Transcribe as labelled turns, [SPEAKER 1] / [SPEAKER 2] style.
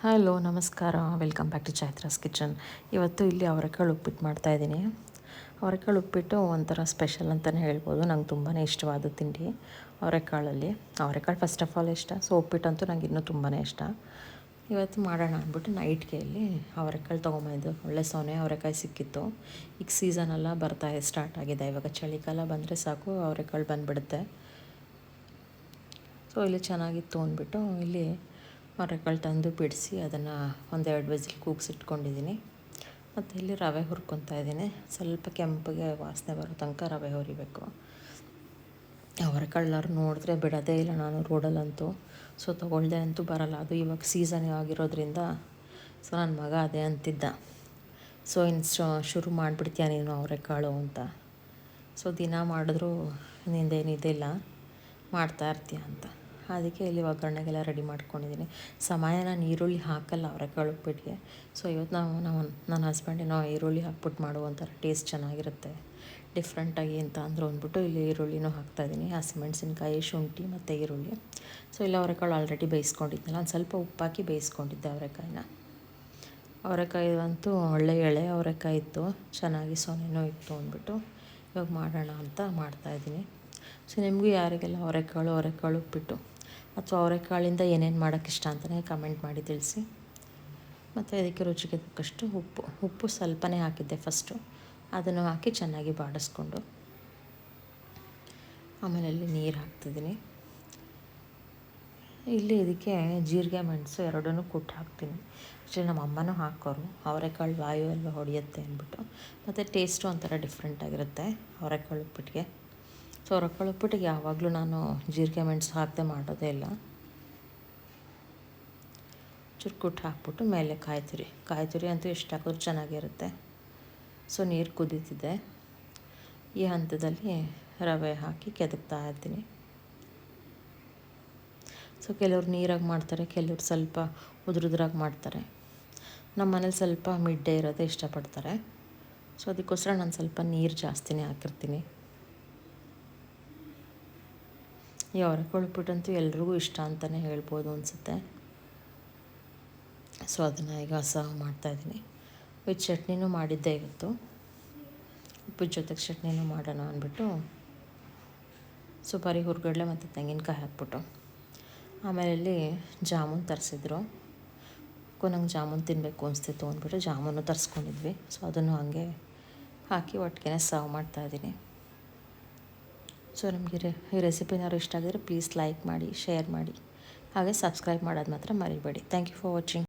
[SPEAKER 1] Hello, ನಮಸ್ಕಾರ. Welcome back to Chaitra's kitchen ಇವತ್ತು ಇಲ್ಲಿ ಅವರೆಕಾಳು ಉಪ್ಪಿಟ್ಟು ಮಾಡ್ತಾಯಿದ್ದೀನಿ ಅವರೆಕಾಳು ಉಪ್ಪಿಟ್ಟು ಒಂಥರ ಸ್ಪೆಷಲ್ ಅಂತಲೇ ಹೇಳ್ಬೋದು. ನಂಗೆ ತುಂಬಾ ಇಷ್ಟವಾದ ತಿಂಡಿ ಅವರೆಕಾಳಲ್ಲಿ ಅವರೆಕಾಳು ಫಸ್ಟ್ ಆಫ್ ಆಲ್ ಇಷ್ಟ. ಸೊ ಉಪ್ಪಿಟ್ಟಂತೂ ನಂಗೆ ಇನ್ನೂ ತುಂಬಾ ಇಷ್ಟ. ಇವತ್ತು ಮಾಡೋಣ ಅಂದ್ಬಿಟ್ಟು ನೈಟ್ಗೆ ಇಲ್ಲಿ ಅವರೆಕಾಳು ತೊಗೊಂಬಂದು ಒಳ್ಳೆ ಸೊನೆ ಅವರೆಕಾಯಿ ಸಿಕ್ಕಿತ್ತು. ಈಗ ಸೀಸನೆಲ್ಲ ಬರ್ತಾ ಸ್ಟಾರ್ಟ್ ಆಗಿದೆ. ಇವಾಗ ಚಳಿಗಾಲ ಬಂದರೆ ಸಾಕು ಅವರೆಕಾಳು ಬಂದುಬಿಡುತ್ತೆ. ಸೊ ಇಲ್ಲಿ ಚೆನ್ನಾಗಿತ್ತು ಅಂದ್ಬಿಟ್ಟು ಇಲ್ಲಿ ಅವರೆಕಾಳು ತಂದು ಬಿಡಿಸಿ ಅದನ್ನು ಒಂದೆರಡು ವಿಸಿಲ್ ಕೂಗಿಸಿಟ್ಕೊಂಡಿದ್ದೀನಿ ಮತ್ತು ಇಲ್ಲಿ ರವೆ ಹುರ್ಕೊತಾ ಇದ್ದೀನಿ. ಸ್ವಲ್ಪ ಕೆಂಪಗೆ ವಾಸನೆ ಬರೋ ತನಕ ರವೆ ಹುರಿಬೇಕು. ಅವರೆಕಾಳಾರು ನೋಡಿದ್ರೆ ಬಿಡೋದೇ ಇಲ್ಲ ನಾನು ರೋಡಲ್ಲಂತೂ. ಸೊ, ತೊಗೊಳ್ದೆ ಅಂತೂ ಬರಲ್ಲ. ಅದು ಇವಾಗ ಸೀಸನ್ ಆಗಿರೋದ್ರಿಂದ ಸೊ ನನ್ನ ಮಗ ಅದೇ ಅಂತಿದ್ದ. ಸೊ ಇನ್ನು ಶುರು ಮಾಡಿಬಿಡ್ತೀಯ ನೀನು ಅವರೆಕಾಳು ಅಂತ. ಸೊ, ದಿನ ಮಾಡಿದ್ರೂ ನಿಂದೇನಿದಿಲ್ಲ. ಮಾಡ್ತಾ ಇರ್ತೀಯ ಅಂತ. ಅದಕ್ಕೆ ಇಲ್ಲಿ ಒಗ್ಗರಣೆಗೆಲ್ಲ ರೆಡಿ ಮಾಡ್ಕೊಂಡಿದ್ದೀನಿ. ಸಮಯ ನಾನು ಈರುಳ್ಳಿ ಹಾಕಲ್ಲ ಅವರೆಕಾಳು ಉಪ್ಪಿಟ್ಟಿಗೆ ಸೊ ಇವತ್ತು ನಾವು ನಾವು, ನನ್ನ ಹಸ್ಬೆಂಡಿಗೆ ನಾವು ಈರುಳ್ಳಿ ಹಾಕ್ಬಿಟ್ಟು ಮಾಡುವಂಥರ ಟೇಸ್ಟ್ ಚೆನ್ನಾಗಿರುತ್ತೆ. ಡಿಫ್ರೆಂಟಾಗಿ ಅಂತ ಅಂದರು ಅಂದ್ಬಿಟ್ಟು ಇಲ್ಲಿ ಈರುಳ್ಳಿನೂ ಹಾಕ್ತಾಯಿದ್ದೀನಿ ಹಸಿಮೆಣಸಿನ್ಕಾಯಿ ಶುಂಠಿ ಮತ್ತು ಈರುಳ್ಳಿ. ಸೊ ಇಲ್ಲಿ ಅವರೆಕಾಳು ಆಲ್ರೆಡಿ ಬೇಯಿಸ್ಕೊಂಡಿದ್ನಲ್ಲ, ಒಂದು ಸ್ವಲ್ಪ ಉಪ್ಪಾಕಿ ಬೇಯಿಸ್ಕೊಂಡಿದ್ದೆ ಅವರೆಕಾಯಿನ. ಅವರೆಕಾಯಿ ಅಂತೂ ಒಳ್ಳೆ ಎಳೆ, ಅವರೆಕಾಯಿ ಇತ್ತು. ಚೆನ್ನಾಗಿ ಸೊನೆನೂ ಇತ್ತು ಅಂದ್ಬಿಟ್ಟು ಇವಾಗ ಮಾಡೋಣ ಅಂತ ಮಾಡ್ತಾಯಿದ್ದೀನಿ ಸೊ ನಿಮಗೂ ಯಾರಿಗೆಲ್ಲ ಅವರೆಕಾಳು ಅವರೆಕಾಳು ಉಪ್ಪಿಟ್ಟು ಅಥವಾ ಅವರೆಕಾಳಿಂದ ಏನೇನು ಮಾಡೋಕ್ಕೆ ಇಷ್ಟ ಅಂತಲೇ ಕಮೆಂಟ್ ಮಾಡಿ ತಿಳಿಸಿ. ಮತ್ತು ಇದಕ್ಕೆ ರುಚಿಗೆ ತಕ್ಕಷ್ಟು ಉಪ್ಪು ಉಪ್ಪು ಸ್ವಲ್ಪನೇ ಹಾಕಿದ್ದೆ ಫಸ್ಟು. ಅದನ್ನು ಹಾಕಿ ಚೆನ್ನಾಗಿ ಬಾಡಿಸ್ಕೊಂಡು. ಆಮೇಲೆ ಅಲ್ಲಿ ನೀರು ಹಾಕ್ತಿದ್ದೀನಿ. ಇಲ್ಲಿ ಇದಕ್ಕೆ ಜೀರಿಗೆ, ಮೆಣಸು ಎರಡನ್ನೂ ಕುಟ್ಟು ಹಾಕ್ತೀನಿ. ಆ್ಯಕ್ಚುಲಿ ನಮ್ಮ ಅಮ್ಮನೂ ಹಾಕೋರು. ಅವರೆಕಾಳು ವಾಯು ಎಲ್ಲ ಹೊಡೆಯುತ್ತೆ ಅಂದ್ಬಿಟ್ಟು. ಮತ್ತು ಟೇಸ್ಟು ಒಂಥರ ಡಿಫ್ರೆಂಟಾಗಿರುತ್ತೆ ಅವರೆಕಾಳು ಉಪ್ಪಿಟ್ಟಿಗೆ ಸೊ ರೊಕ್ಕಳ ಉಪ್ಪಿಟ್ಟಿಗೆ ಯಾವಾಗಲೂ ನಾನು ಜೀರಿಗೆ ಮೆಣಸು ಹಾಕದೆ ಮಾಡೋದೇ ಇಲ್ಲ. ಚುರ್ಕುಟ್ಟು ಹಾಕ್ಬಿಟ್ಟು ಮೇಲೆ ಕಾಯಿ ತುರಿ ಕಾಯಿ ತುರಿ ಅಂತೂ ಎಷ್ಟು ಹಾಕಿದ್ರು ಚೆನ್ನಾಗಿರುತ್ತೆ. ಸೊ ನೀರು ಕುದೀತಿದೆ. ಈ ಹಂತದಲ್ಲಿ ರವೆ ಹಾಕಿ ಕೆದಕ್ತಾ ಇರ್ತೀನಿ. ಸೊ ಕೆಲವ್ರು ನೀರಾಗಿ ಮಾಡ್ತಾರೆ, ಕೆಲವ್ರು ಸ್ವಲ್ಪ ಉದುರುದ್ರಾಗಿ ಮಾಡ್ತಾರೆ. ನಮ್ಮ ಮನೇಲಿ ಸ್ವಲ್ಪ ಮಿಡ್ಡೆ ಇರೋದೇ ಇಷ್ಟಪಡ್ತಾರೆ. ಸೊ ಅದಕ್ಕೋಸ್ಕರ ನಾನು ಸ್ವಲ್ಪ ನೀರು ಜಾಸ್ತಿನೇ ಹಾಕಿರ್ತೀನಿ. ಈ ಉಪ್ಪಿಟ್ಟಂತೂ ಎಲ್ರಿಗೂ ಇಷ್ಟ ಅಂತಲೇ ಹೇಳ್ಬೋದು ಅನಿಸುತ್ತೆ. ಸೊ ಅದನ್ನು ಈಗ ಸರ್ವ್ ಮಾಡ್ತಾಯಿದ್ದೀನಿ ವಿತ್ ಚಟ್ನಿನೂ ಮಾಡಿದ್ದೆ ಇವತ್ತು. ಉಪ್ಪಿನ ಜೊತೆಗೆ ಚಟ್ನಿನೂ ಮಾಡೋಣ ಅಂದ್ಬಿಟ್ಟು. ಸುಪಾರಿ ಹುರ್ಗಡ್ಲೆ ಮತ್ತು ತೆಂಗಿನಕಾಯಿ ಹಾಕ್ಬಿಟ್ಟು. ಆಮೇಲೆ ಇಲ್ಲಿ ಜಾಮೂನ್ ತರಿಸಿದ್ರು. ನಂಗೆ ಜಾಮೂನ್ ತಿನ್ನಬೇಕು ಅನಿಸ್ತಿತ್ತು ಅಂದ್ಬಿಟ್ಟು ಜಾಮೂನು ತರಿಸ್ಕೊಂಡಿದ್ವಿ. ಸೊ ಅದನ್ನು ಹಾಗೆ ಹಾಕಿ ಒಟ್ಟಿಗೆ ಸರ್ವ್ ಮಾಡ್ತಾಯಿದ್ದೀನಿ ಸೊ ನಿಮಗೆ ಈ ರೆಸಿಪಿನಾರು ಇಷ್ಟ ಆಗಿದ್ರೆ ಪ್ಲೀಸ್ ಲೈಕ್ ಮಾಡಿ, ಶೇರ್ ಮಾಡಿ, ಹಾಗೆ ಸಬ್ಸ್ಕ್ರೈಬ್ ಮಾಡೋದು ಮಾತ್ರ ಮರಿಬೇಡಿ. Thank you for watching.